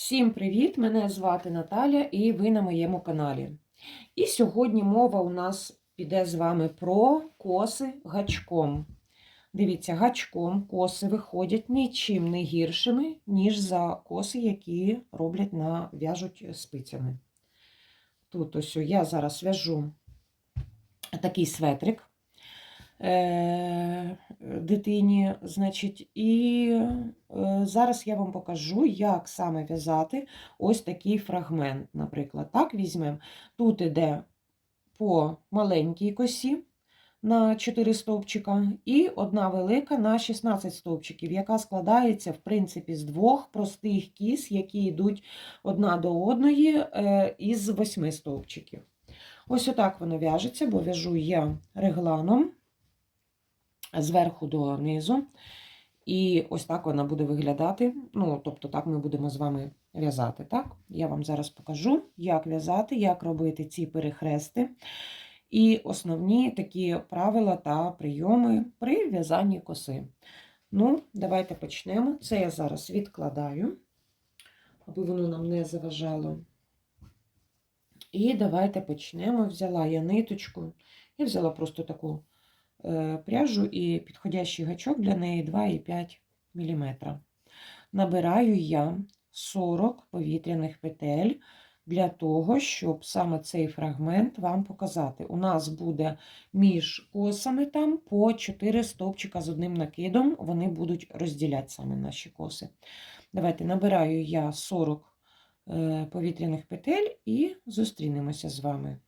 Всім привіт! Мене звати Наталя і ви на моєму каналі. І сьогодні мова у нас піде з вами про коси гачком. Дивіться, гачком коси виходять нічим не гіршими, ніж за коси, які роблять на в'яжуть спицями. Тут ось я зараз в'яжу такий светрик дитині, значить, і е, зараз я вам покажу, як саме в'язати ось такий фрагмент. Наприклад, так візьмемо. Тут іде по маленькій косі на 4 стовпчика, і одна велика на 16 стовпчиків, яка складається, в принципі, з двох простих кіс, які йдуть одна до одної е, із 8 стовпчиків. Ось отак воно в'яжеться, бо в'яжу я регланом зверху до низу. І ось так вона буде виглядати. Ну, тобто, так ми будемо з вами в'язати. так? Я вам зараз покажу, як в'язати, як робити ці перехрести. І основні такі правила та прийоми при в'язанні коси. Ну, давайте почнемо. Це я зараз відкладаю, аби воно нам не заважало. І давайте почнемо. Взяла я ниточку і взяла просто таку пряжу і підходящий гачок для неї 2,5 мм. Набираю я 40 повітряних петель для того, щоб саме цей фрагмент вам показати. У нас буде між косами там по 4 стовпчика з одним накидом, вони будуть розділяти саме наші коси. Давайте набираю я 40 е, повітряних петель і зустрінемося з вами.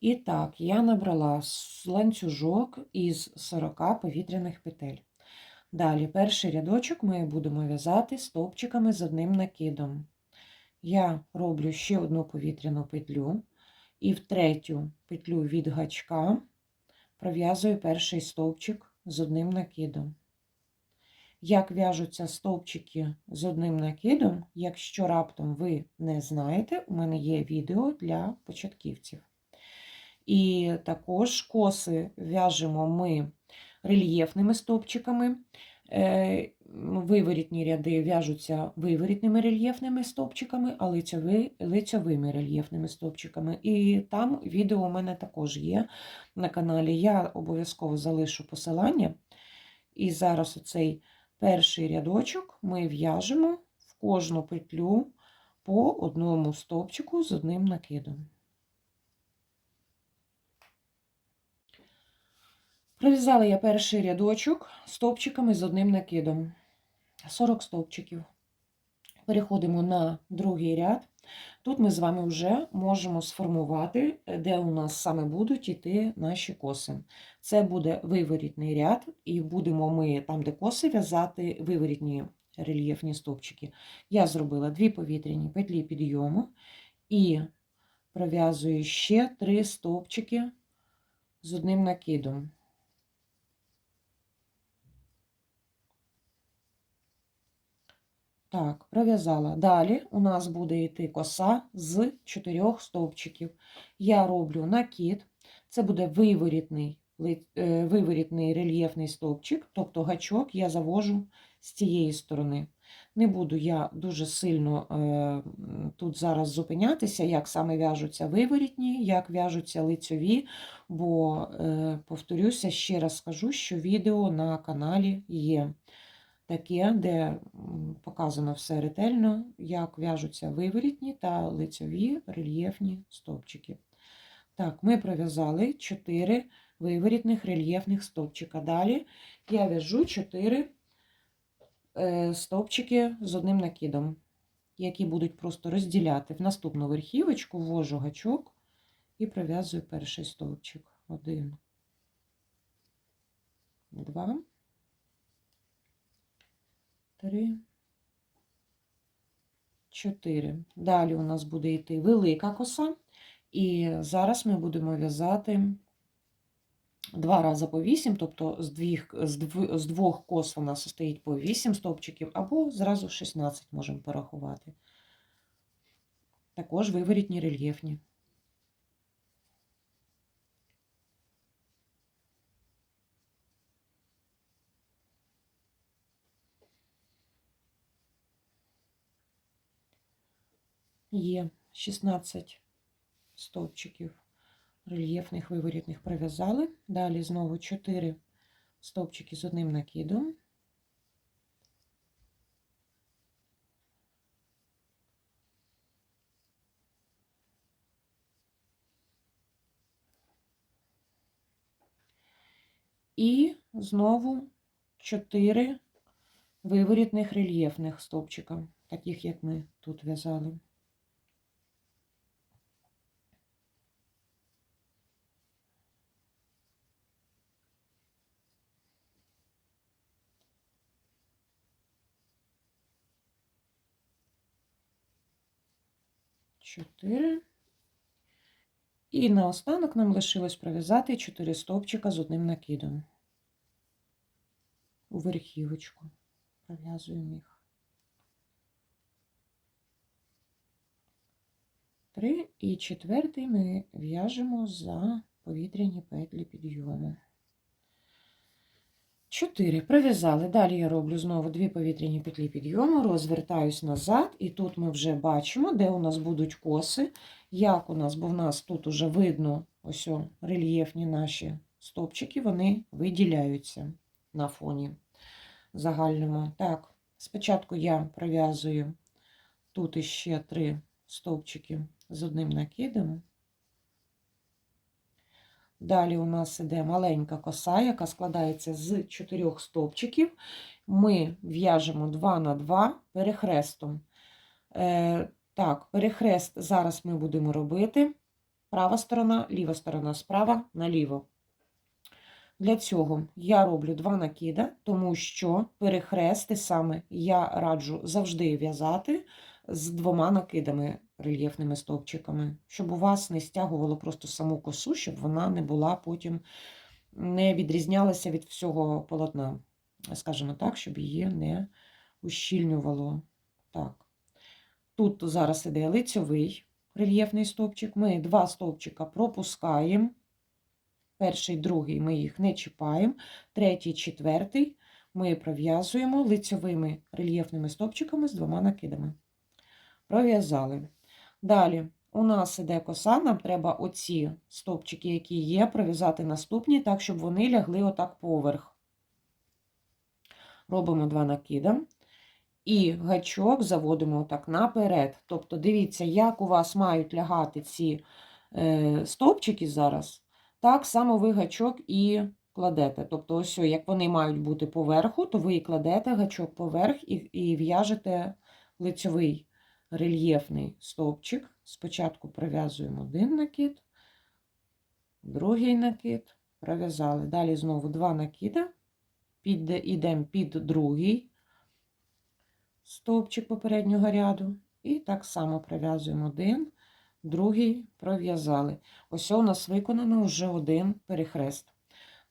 І так, я набрала ланцюжок із 40 повітряних петель. Далі, перший рядочок ми будемо в'язати стовпчиками з одним накидом. Я роблю ще одну повітряну петлю, і в третю петлю від гачка пров'язую перший стовпчик з одним накидом. Як в'яжуться стовпчики з одним накидом, якщо раптом ви не знаєте, у мене є відео для початківців. І також коси в'яжемо ми рельєфними стовпчиками. Е, виворітні ряди в'яжуться виворітними рельєфними стовпчиками, а лицьові, лицьовими рельєфними стовпчиками. І там відео у мене також є на каналі. Я обов'язково залишу посилання. І зараз оцей перший рядочок ми в'яжемо в кожну петлю по одному стовпчику з одним накидом. Пров'язала я перший рядочок стовпчиками з одним накидом. 40 стовпчиків. Переходимо на другий ряд. Тут ми з вами вже можемо сформувати, де у нас саме будуть йти наші коси. Це буде виворітний ряд, і будемо ми там, де коси, в'язати виворітні рельєфні стовпчики. Я зробила дві повітряні петлі підйому і пров'язую ще три стовпчики з одним накидом. Так, пров'язала. Далі у нас буде йти коса з чотирьох стовпчиків. Я роблю накид, це буде виворітний, е, виворітний рельєфний стовпчик, тобто гачок я завожу з цієї сторони. Не буду я дуже сильно е, тут зараз зупинятися, як саме в'яжуться виворітні, як в'яжуться лицьові, бо, е, повторюся, ще раз скажу, що відео на каналі є таке, де показано все ретельно, як в'яжуться виворітні та лицьові рельєфні стовпчики. Так, ми пров'язали 4 виворітних рельєфних стовпчика. Далі я в'яжу 4 е, стовпчики з одним накидом, які будуть просто розділяти в наступну верхівочку, ввожу гачок і пров'язую перший стовпчик. Один, два три, чотири. Далі у нас буде йти велика коса, і зараз ми будемо в'язати два рази по вісім, тобто з двох, з двох кос у нас стоїть по вісім стовпчиків, або зразу 16 можемо порахувати. Також виворітні рельєфні. Є 16 стовпчиків рельєфних виворітних пров'язали. Далі знову 4 стовпчики з одним накидом. І знову 4 виворітних рельєфних стовпчика, таких як ми тут в'язали. Чотири. І наостанок нам лишилось пров'язати 4 стовпчика з одним накидом. У верхівочку пров'язуємо їх. Три і четвертий ми в'яжемо за повітряні петлі підйому. 4. Пров'язали. Далі я роблю знову дві повітряні петлі підйому, розвертаюсь назад, і тут ми вже бачимо, де у нас будуть коси, як у нас, бо в нас тут уже видно ось о, рельєфні наші стопчики, вони виділяються на фоні загальному. Так, спочатку я пров'язую тут іще три стовпчики з одним накидом. Далі у нас іде маленька коса, яка складається з чотирьох стовпчиків. Ми в'яжемо 2 на 2 перехрестом. Е, Так, перехрест зараз ми будемо робити. Права сторона, ліва сторона справа наліво. Для цього я роблю два накида, тому що перехрести саме я раджу завжди в'язати з двома накидами рельєфними стовпчиками, щоб у вас не стягувало просто саму косу, щоб вона не була потім не відрізнялася від всього полотна, скажімо так, щоб її не ущільнювало. Так. Тут зараз іде лицьовий рельєфний стовпчик. Ми два стовпчика пропускаємо. Перший, другий ми їх не чіпаємо. Третій, четвертий ми пров'язуємо лицьовими рельєфними стовпчиками з двома накидами. Пров'язали. Далі у нас іде коса, нам треба оці стовпчики, які є, пров'язати наступні, так, щоб вони лягли отак поверх. Робимо два накида. І гачок заводимо отак наперед. Тобто, дивіться, як у вас мають лягати ці е, стовпчики зараз, так само ви гачок і кладете. Тобто, ось, як вони мають бути поверху, то ви і кладете гачок поверх і, і в'яжете лицьовий рельєфний стовпчик. Спочатку пров'язуємо один накид, другий накид, пров'язали. Далі знову два накида, під, ідемо під другий стовпчик попереднього ряду. І так само пров'язуємо один, другий пров'язали. Ось у нас виконано вже один перехрест.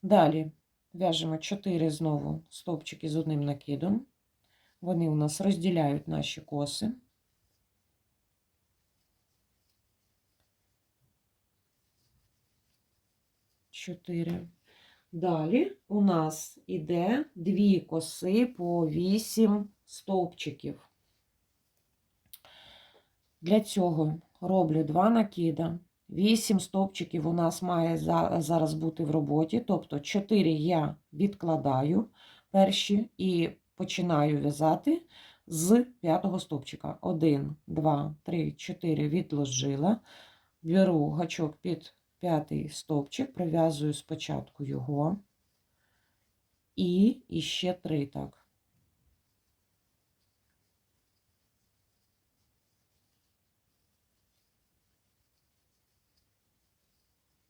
Далі в'яжемо 4 знову стовпчики з одним накидом. Вони у нас розділяють наші коси. 4. Далі у нас іде дві коси по 8 стовпчиків. Для цього роблю два накида. 8 стовпчиків у нас має зараз бути в роботі, тобто 4 я відкладаю перші і починаю в'язати з п'ятого стовпчика. 1, 2, 3, 4 відложила, беру гачок під п'ятий стовпчик, прив'язую спочатку його і іще три так.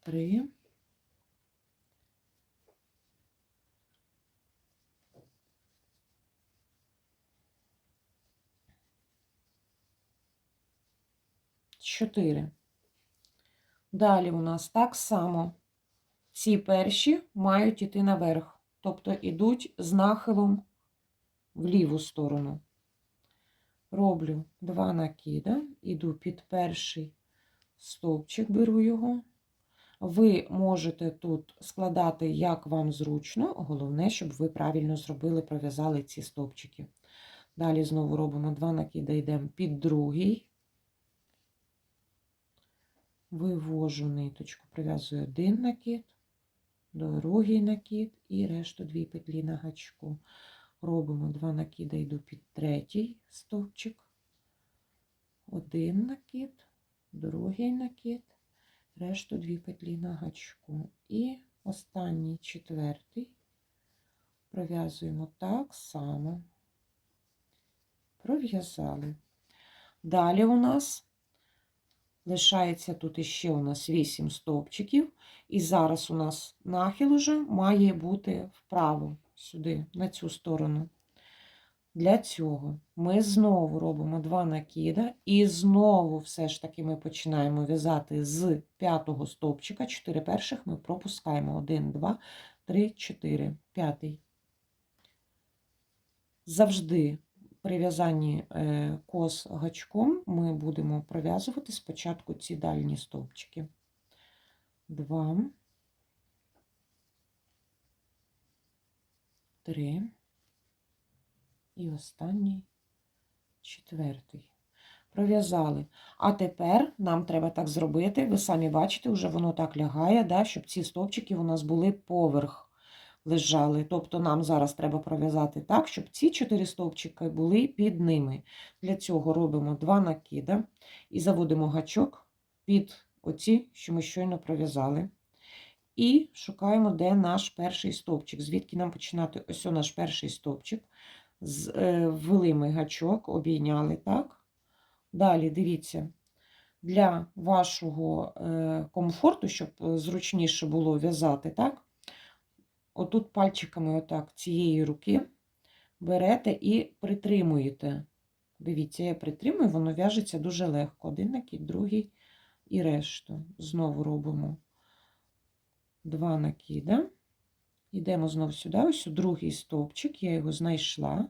Три. Чотири. Далі у нас так само ці перші мають іти наверх, тобто йдуть з нахилом в ліву сторону. Роблю два накида, іду під перший стовпчик, беру його. Ви можете тут складати, як вам зручно, головне, щоб ви правильно зробили, пров'язали ці стовпчики. Далі знову робимо два накида, йдемо під другий вивожу ниточку, прив'язую один накид, другий накид і решту дві петлі на гачку. Робимо два накида, йду під третій стовпчик, один накид, другий накид, решту дві петлі на гачку. І останній четвертий пров'язуємо так само. Пров'язали. Далі у нас лишається тут іще у нас 8 стовпчиків, і зараз у нас нахил уже має бути вправо, сюди, на цю сторону. Для цього ми знову робимо два накида, і знову все ж таки ми починаємо в'язати з п'ятого стовпчика. Чотири перших ми пропускаємо. Один, два, три, чотири, п'ятий. Завжди при в'язанні е, кос гачком ми будемо пров'язувати спочатку ці дальні стовпчики. Два, три і останній четвертий. Пров'язали. А тепер нам треба так зробити. Ви самі бачите, вже воно так лягає, да, щоб ці стовпчики у нас були поверх лежали. Тобто нам зараз треба пров'язати так, щоб ці чотири стовпчики були під ними. Для цього робимо два накида і заводимо гачок під оці, що ми щойно пров'язали. І шукаємо, де наш перший стовпчик. Звідки нам починати? Ось о наш перший стовпчик. Е, Ввели ми гачок, обійняли, так? Далі, дивіться, для вашого е, комфорту, щоб е, зручніше було в'язати, так? Отут пальчиками отак цієї руки берете і притримуєте. Дивіться, я притримую, воно в'яжеться дуже легко. Один накид, другий і решту. Знову робимо два накида. Йдемо знову сюди, ось у другий стовпчик, я його знайшла.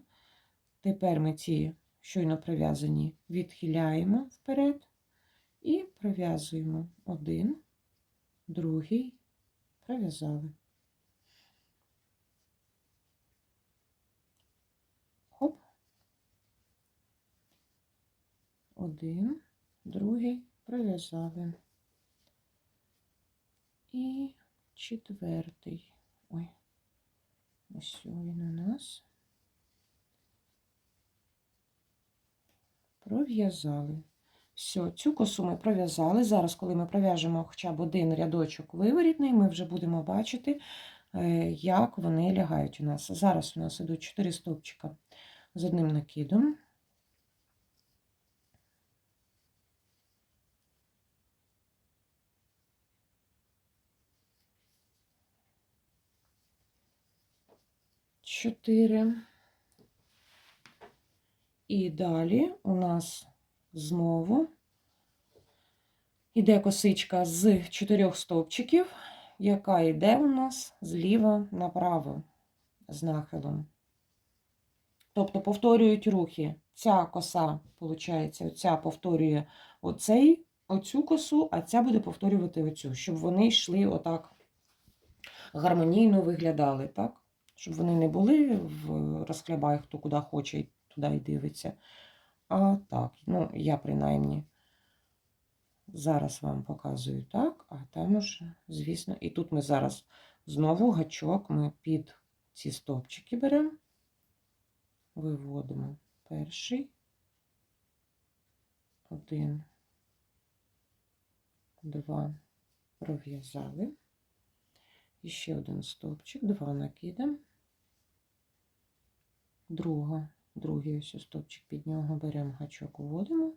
Тепер ми ці щойно пров'язані відхиляємо вперед і пров'язуємо один, другий, пров'язали. Один, другий, пров'язали. І четвертий. Ой, ось він у нас. Пров'язали. Все, цю косу ми пров'язали. Зараз, коли ми пров'яжемо хоча б один рядочок виворітний, ми вже будемо бачити, е, як вони лягають у нас. Зараз у нас ідуть 4 стовпчика з одним накидом. Чотири. І далі у нас знову іде косичка з чотирьох стовпчиків, яка йде у нас зліва направо з нахилом. Тобто повторюють рухи. Ця коса, виходить, оця повторює оцей, оцю косу, а ця буде повторювати оцю, щоб вони йшли отак гармонійно виглядали, так? Щоб вони не були в розхлябай, хто куди хоче, туди й дивиться. А так, ну, я принаймні зараз вам показую так, а там уже, звісно, і тут ми зараз знову гачок ми під ці стовпчики беремо, виводимо перший, один, два, пров'язали. І ще один стовпчик, два накидаємо, друга. Другий ось стовпчик під нього беремо гачок, уводимо,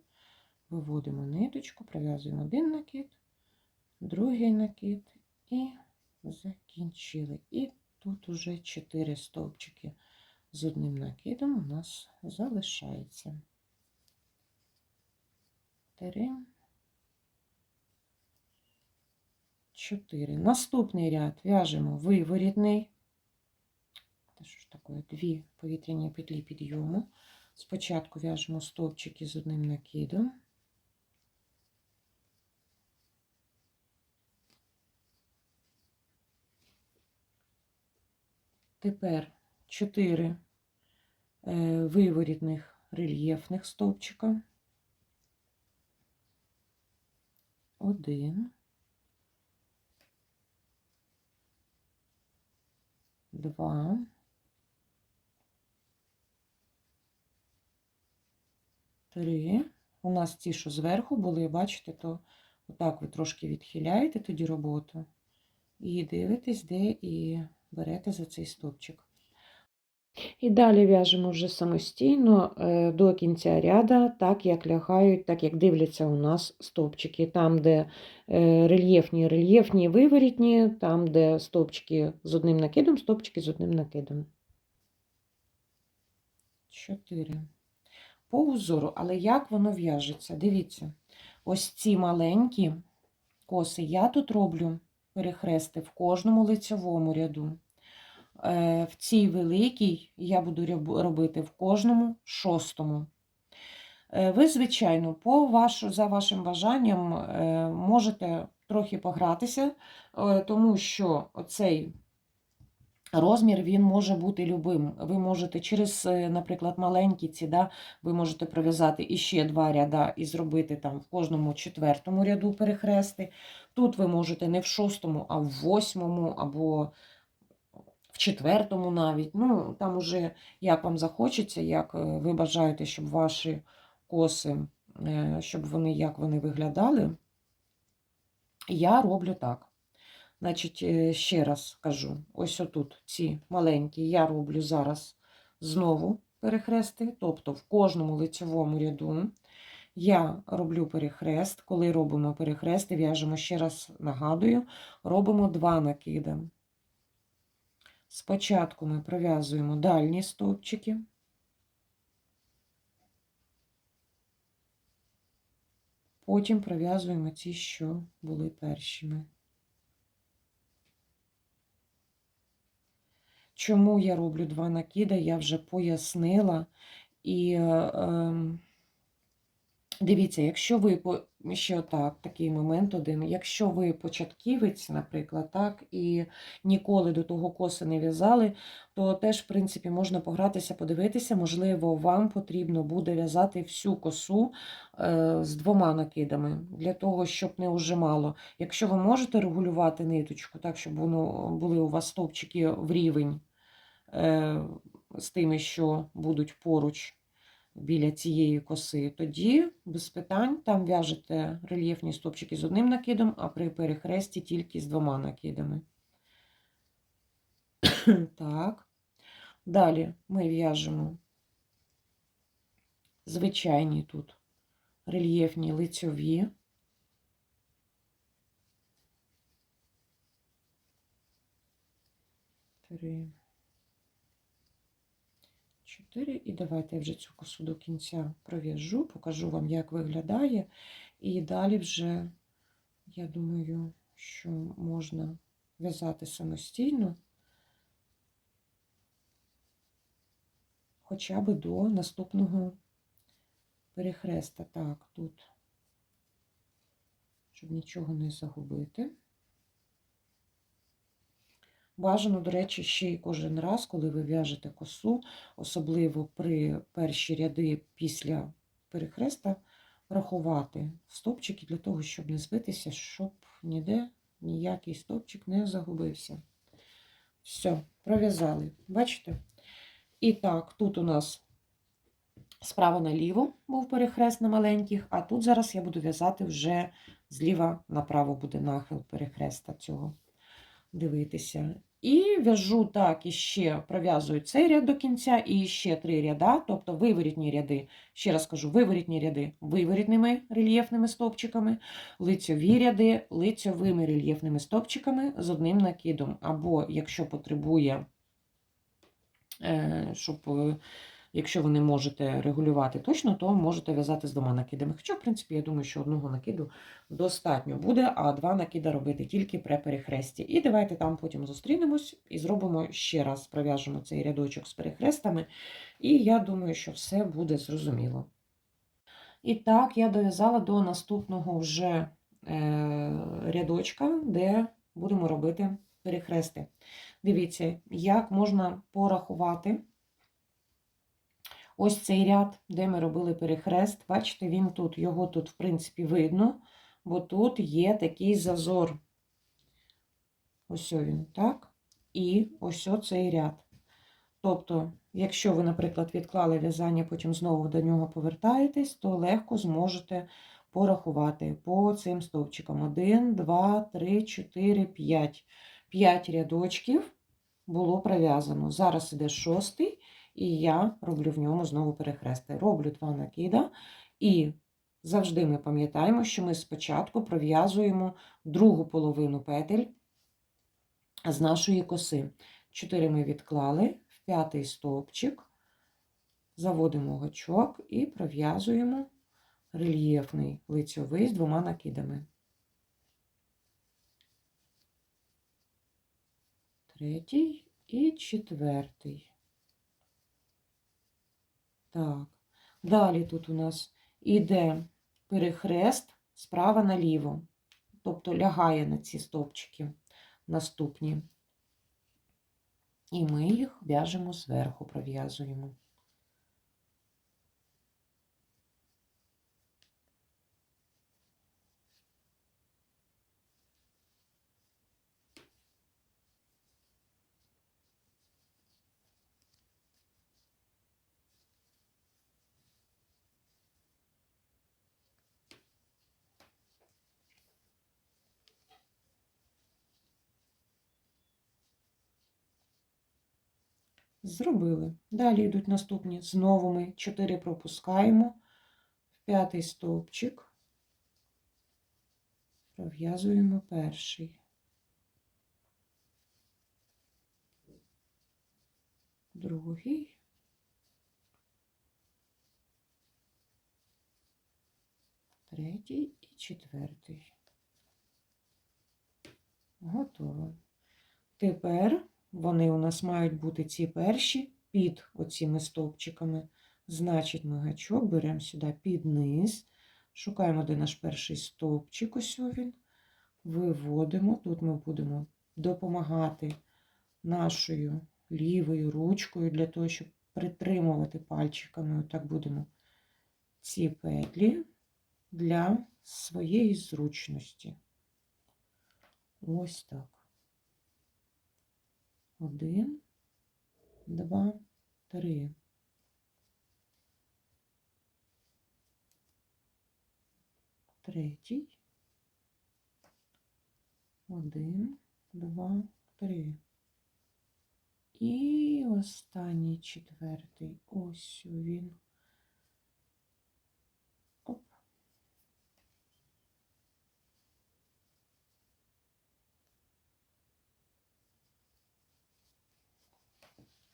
виводимо ниточку, пров'язуємо один накид, другий накид і закінчили. І тут уже 4 стовпчики з одним накидом у нас залишається. Три, чотири. Наступний ряд в'яжемо виворітний. Це що ж таке? Дві повітряні петлі підйому. Спочатку в'яжемо стовпчики з одним накидом. Тепер 4 е, виворітних рельєфних стовпчика. один, два, три. У нас ті, що зверху були, бачите, то отак ви трошки відхиляєте тоді роботу і дивитесь, де і берете за цей стовпчик. І далі в'яжемо вже самостійно е, до кінця ряда, так як лягають, так як дивляться у нас стовпчики. Там, де е, рельєфні, рельєфні, виворітні, там, де стовпчики з одним накидом, стовпчики з одним накидом. Чотири. По узору, але як воно в'яжеться? Дивіться, ось ці маленькі коси я тут роблю перехрести в кожному лицьовому ряду. Е, В цій великій я буду робити в кожному шостому. Е, Ви, звичайно, по вашу, за вашим бажанням е, можете трохи погратися, тому що оцей розмір він може бути любим. Ви можете через, е, наприклад, маленькі ці, да, ви можете пров'язати іще два ряда і зробити там в кожному четвертому ряду перехрести. Тут ви можете не в шостому, а в восьмому або в четвертому навіть. Ну, там уже як вам захочеться, як е, ви бажаєте, щоб ваші коси, е, щоб вони як вони виглядали. Я роблю так. Значить, е, ще раз кажу: ось отут ці маленькі я роблю зараз знову перехрести, тобто в кожному лицевому ряду я роблю перехрест. Коли робимо перехрести, в'яжемо ще раз нагадую, робимо два накиди. Спочатку ми пров'язуємо дальні стовпчики. Потім пров'язуємо ті, що були першими. Чому я роблю два накиди, я вже пояснила. І е, дивіться, якщо ви ще так, такий момент один, якщо ви початківець, наприклад, так, і ніколи до того коси не в'язали, то теж, в принципі, можна погратися, подивитися. Можливо, вам потрібно буде в'язати всю косу е, з двома накидами, для того, щоб не ужимало. Якщо ви можете регулювати ниточку, так, щоб воно були у вас стовпчики в рівень з тими, що будуть поруч біля цієї коси, тоді без питань там в'яжете рельєфні стовпчики з одним накидом, а при перехресті тільки з двома накидами. Так. Далі ми в'яжемо звичайні тут рельєфні лицьові. Три. Чотири. І давайте я вже цю косу до кінця пров'яжу, покажу вам, як виглядає. І далі вже, я думаю, що можна в'язати самостійно, хоча б до наступного перехреста. Так, тут, щоб нічого не загубити. Бажано, до речі, ще й кожен раз, коли ви в'яжете косу, особливо при перші ряди після перехреста, рахувати стопчики для того, щоб не збитися, щоб ніде ніякий стопчик не загубився. Все, пров'язали. Бачите? І так, тут у нас справа наліво був перехрест на маленьких, а тут зараз я буду в'язати вже зліва направо буде нахил перехреста цього дивитися. І в'яжу так, і ще пров'язую цей ряд до кінця, і ще три ряда, тобто виворітні ряди, ще раз кажу, виворітні ряди виворітними рельєфними стовпчиками, лицьові ряди лицьовими рельєфними стовпчиками з одним накидом. Або, якщо потребує, е, щоб, е, якщо ви не можете регулювати точно, то можете в'язати з двома накидами. Хоча, в принципі, я думаю, що одного накиду достатньо буде, а два накида робити тільки при перехресті. І давайте там потім зустрінемось і зробимо ще раз, пров'яжемо цей рядочок з перехрестами. І я думаю, що все буде зрозуміло. І так, я дов'язала до наступного вже е, рядочка, де будемо робити перехрести. Дивіться, як можна порахувати ось цей ряд, де ми робили перехрест. Бачите, він тут, його тут, в принципі, видно. бо тут є такий зазор. Ось він, так? І ось цей ряд. Тобто, якщо ви, наприклад, відклали в'язання, потім знову до нього повертаєтесь, то легко зможете порахувати по цим стовпчикам. 1, 2, 3, 4, 5. 5 рядочків було пров'язано. Зараз іде шостий, і я роблю в ньому знову перехрести. Роблю два накида, і завжди ми пам'ятаємо, що ми спочатку пров'язуємо другу половину петель з нашої коси. 4 ми відклали, в п'ятий стовпчик, заводимо гачок і пров'язуємо рельєфний лицьовий з двома накидами. Третій і четвертий. Так, далі тут у нас іде перехрест справа наліво, тобто лягає на ці стовпчики наступні. І ми їх в'яжемо зверху, пров'язуємо. Зробили. Далі йдуть наступні. Знову ми 4 пропускаємо п'ятий стовпчик, пров'язуємо перший. Другий. Третій і четвертий. Готово. Тепер вони у нас мають бути ці перші під оціми стовпчиками. Значить, ми гачок беремо сюди під низ, шукаємо, де наш перший стовпчик, ось він, виводимо. Тут ми будемо допомагати нашою лівою ручкою для того, щоб притримувати пальчиками. Отак будемо ці петлі для своєї зручності. Ось так. Один, два, три. Третій. Один, два, три. І останній четвертий. Ось він.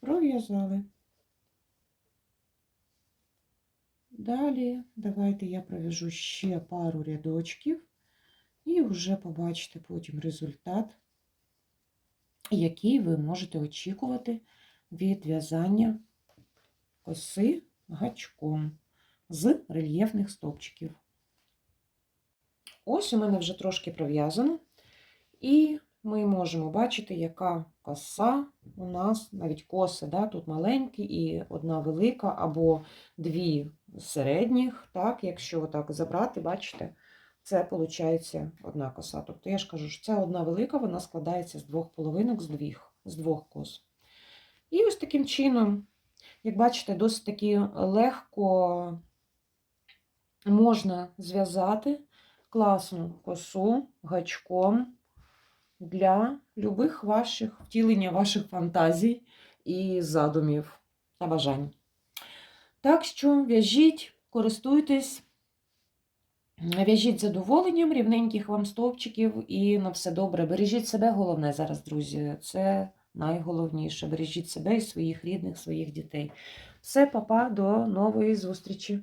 Пров'язали. Далі давайте я пров'яжу ще пару рядочків і вже побачите потім результат, який ви можете очікувати від в'язання коси гачком з рельєфних стовпчиків. Ось у мене вже трошки пров'язано, і ми можемо бачити, яка коса у нас, навіть коси, да, тут маленькі і одна велика, або дві середніх. так, Якщо так забрати, бачите, це виходить одна коса. Тобто, я ж кажу, що ця одна велика, вона складається з двох половинок, з двох, з двох кос. І ось таким чином, як бачите, досить таки легко можна зв'язати класну косу гачком для любих ваших втілення ваших фантазій і задумів та бажань. Так що в'яжіть, користуйтесь, в'яжіть задоволенням, рівненьких вам стовпчиків і на все добре. Бережіть себе, головне зараз, друзі. Це найголовніше. Бережіть себе і своїх рідних, своїх дітей. Все, папа, до нової зустрічі!